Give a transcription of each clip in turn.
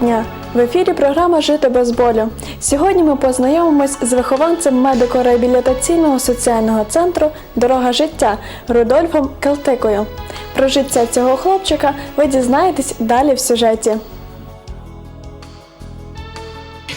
Дня! В ефірі програма Жити без болю. Сьогодні ми познайомимось з вихованцем медико-реабілітаційного соціального центру Дорога життя Рудольфом Келтикою. Про життя цього хлопчика ви дізнаєтесь далі в сюжеті.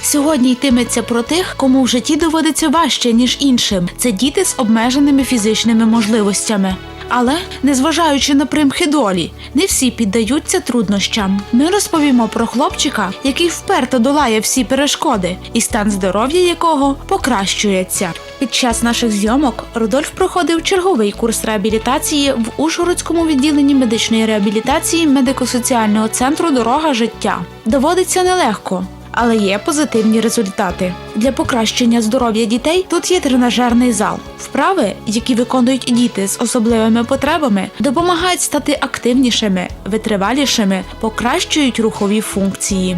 Сьогодні йтиметься про тих, кому в житті доводиться важче, ніж іншим. Це діти з обмеженими фізичними можливостями. Але, незважаючи на примхи долі, не всі піддаються труднощам. Ми розповімо про хлопчика, який вперто долає всі перешкоди, і стан здоров'я якого покращується. Під час наших зйомок Рудольф проходив черговий курс реабілітації в Ужгородському відділенні медичної реабілітації медико-соціального центру Дорога життя. Доводиться нелегко але є позитивні результати. Для покращення здоров'я дітей тут є тренажерний зал. Вправи, які виконують діти з особливими потребами, допомагають стати активнішими, витривалішими, покращують рухові функції.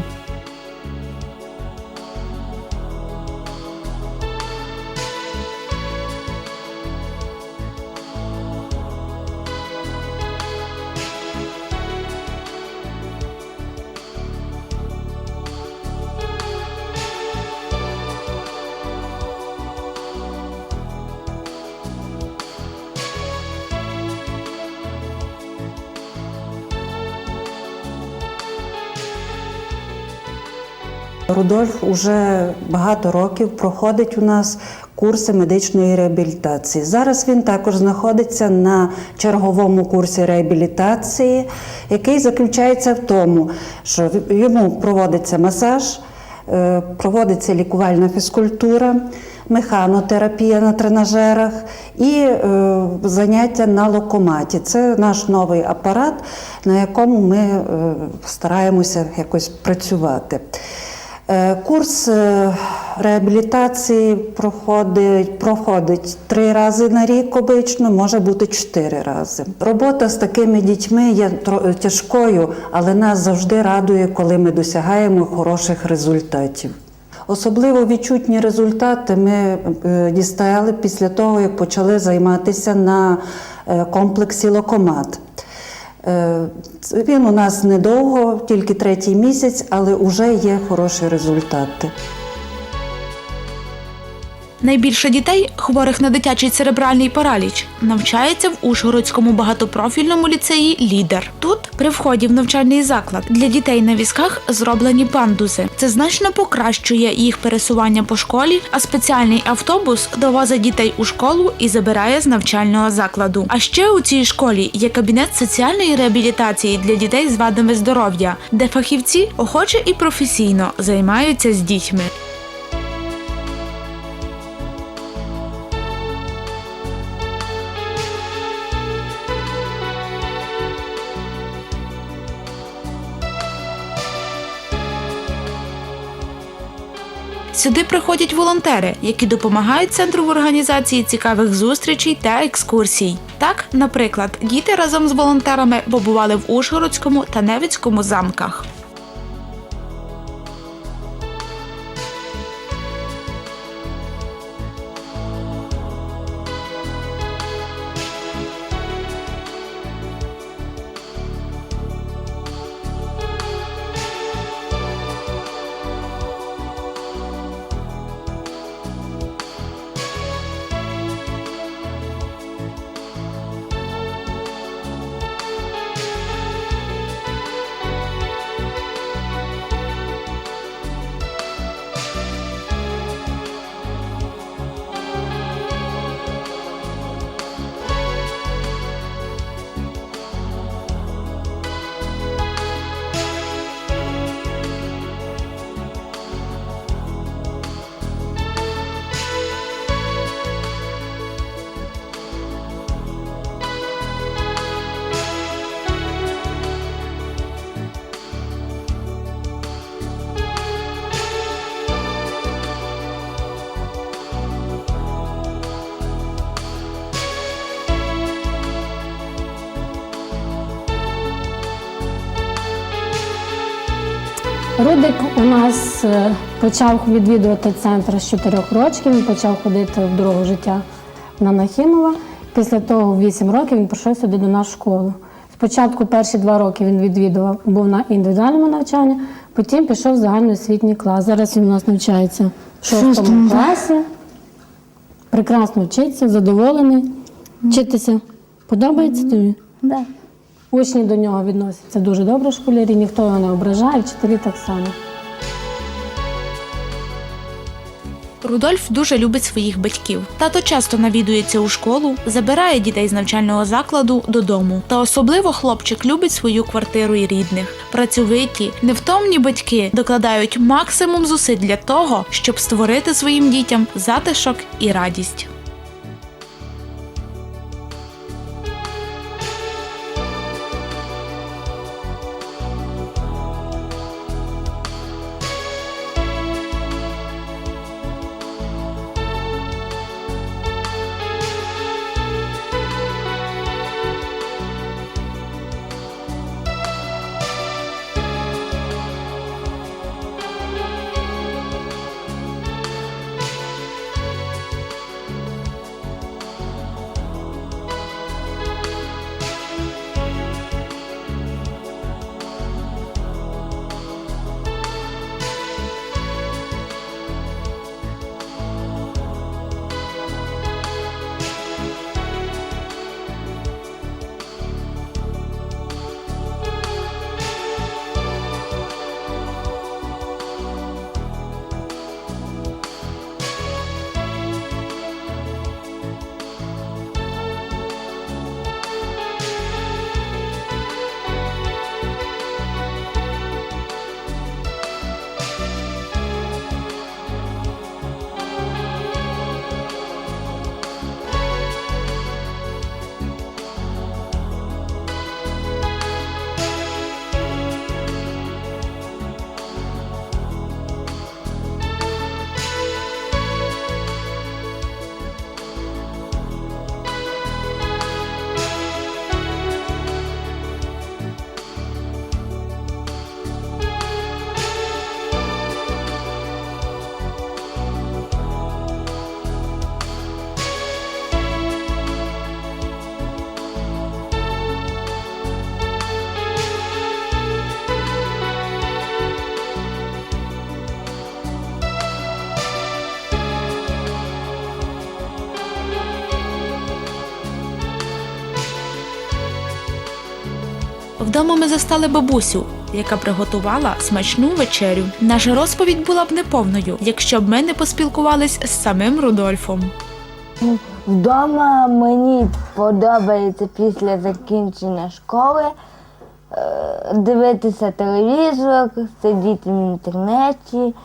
Рудольф уже багато років проходить у нас курси медичної реабілітації. Зараз він також знаходиться на черговому курсі реабілітації, який заключається в тому, що йому проводиться масаж, е, проводиться лікувальна фізкультура, механотерапія на тренажерах і е, заняття на локоматі. Це наш новий апарат, на якому ми е, стараємося якось працювати. Е, Курс е, реабілітації проходить, проходить три рази на рік обично, може бути чотири рази. Робота з такими дітьми є тяжкою, але нас завжди радує, коли ми досягаємо хороших результатів. Особливо відчутні результати ми е, дістали після того, як почали займатися на комплексі локомат. Е, Він у нас недовго, тільки третій місяць, але вже є хороші результати. Найбільше дітей, хворих на дитячий церебральний параліч, навчається в Ужгородському багатопрофільному ліцеї Лідер. Тут, при вході в навчальний заклад, для дітей на візках зроблені пандуси. Це значно покращує їх пересування по школі, а спеціальний автобус довозить дітей у школу і забирає з навчального закладу. А ще у цій школі є кабінет соціальної реабілітації для дітей з вадами здоров'я, де фахівці охоче і професійно займаються з дітьми. Сюди приходять волонтери, які допомагають центру в організації цікавих зустрічей та екскурсій. Так, наприклад, діти разом з волонтерами побували в Ужгородському та Невицькому замках. Рудик у нас е, почав відвідувати центр з 4 років. Він почав ходити в дорогу життя на Нахімова. Після того, в 8 років, він прийшов сюди до нас в школу. Спочатку перші два роки він відвідував, був на індивідуальному навчанні, потім пішов в загальноосвітній клас. Зараз він у нас навчається в шостому класі. Прекрасно вчиться, задоволений. Вчитися подобається тобі? Да. Учні до нього відносяться дуже добре, школярі, ніхто його не ображає, вчителі так само. Рудольф дуже любить своїх батьків. Тато часто навідується у школу, забирає дітей з навчального закладу додому. Та особливо хлопчик любить свою квартиру і рідних. Працьовиті, невтомні батьки докладають максимум зусиль для того, щоб створити своїм дітям затишок і радість. Вдома ми застали бабусю, яка приготувала смачну вечерю. Наша розповідь була б неповною, якщо б ми не поспілкувались з самим Рудольфом. Вдома мені подобається після закінчення школи е, дивитися телевізор, сидіти в інтернеті,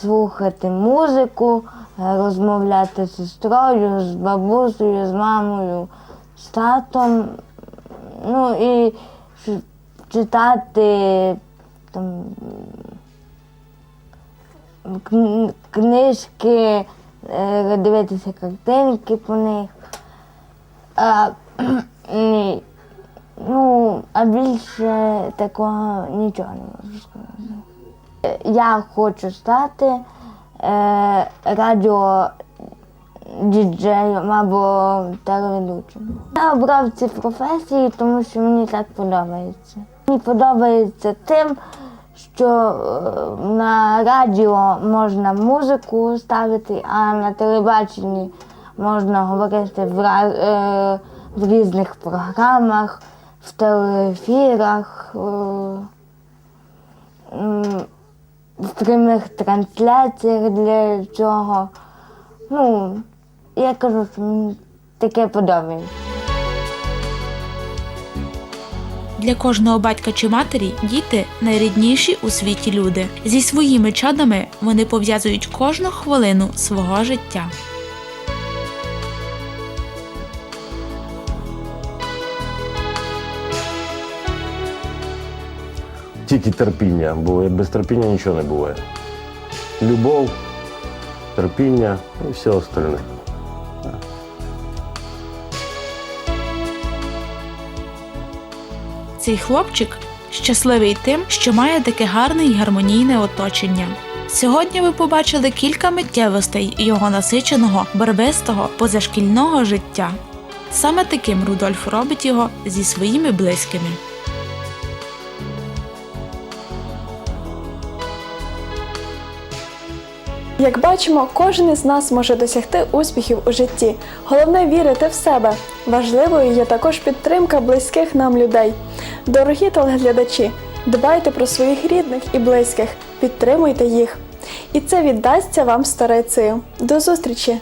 слухати музику, розмовляти з сестрою, з бабусею, з мамою, з татом. Ну і читати там книжки, е, дивитися картинки по них. А. Ну, а більше такого нічого не можу сказати. Я хочу стати е, радіо діджеєм або телеведучим. Я обрав ці професії, тому що мені так подобається. Мені подобається тим, що е, на радіо можна музику ставити, а на телебаченні можна говорити в, ра- е, в різних програмах, в телеефірах, е, в прямих трансляціях для цього. Ну, я кажу, що мені таке подобається. Для кожного батька чи матері діти найрідніші у світі люди. Зі своїми чадами вони пов'язують кожну хвилину свого життя. Тільки терпіння, бо без терпіння нічого не буває. Любов, терпіння і все остальне. Цей хлопчик щасливий тим, що має таке гарне і гармонійне оточення. Сьогодні ви побачили кілька миттєвостей його насиченого, барвистого, позашкільного життя. Саме таким Рудольф робить його зі своїми близькими. Як бачимо, кожен із нас може досягти успіхів у житті. Головне вірити в себе. Важливою є також підтримка близьких нам людей. Дорогі телеглядачі, дбайте про своїх рідних і близьких, підтримуйте їх. І це віддасться вам старицею. До зустрічі!